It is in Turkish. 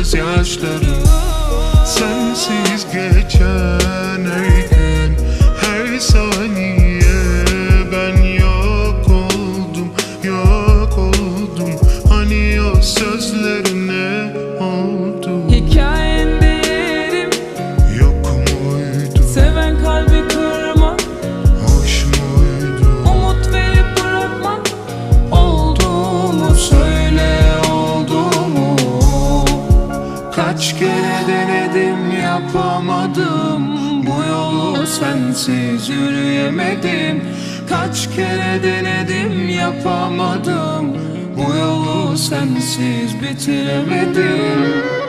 gözyaşlarım Sensiz geçen öyle Kaç kere denedim yapamadım. Bu yolu sensiz yürüyemedim. Kaç kere denedim yapamadım. Bu yolu sensiz bitiremedim.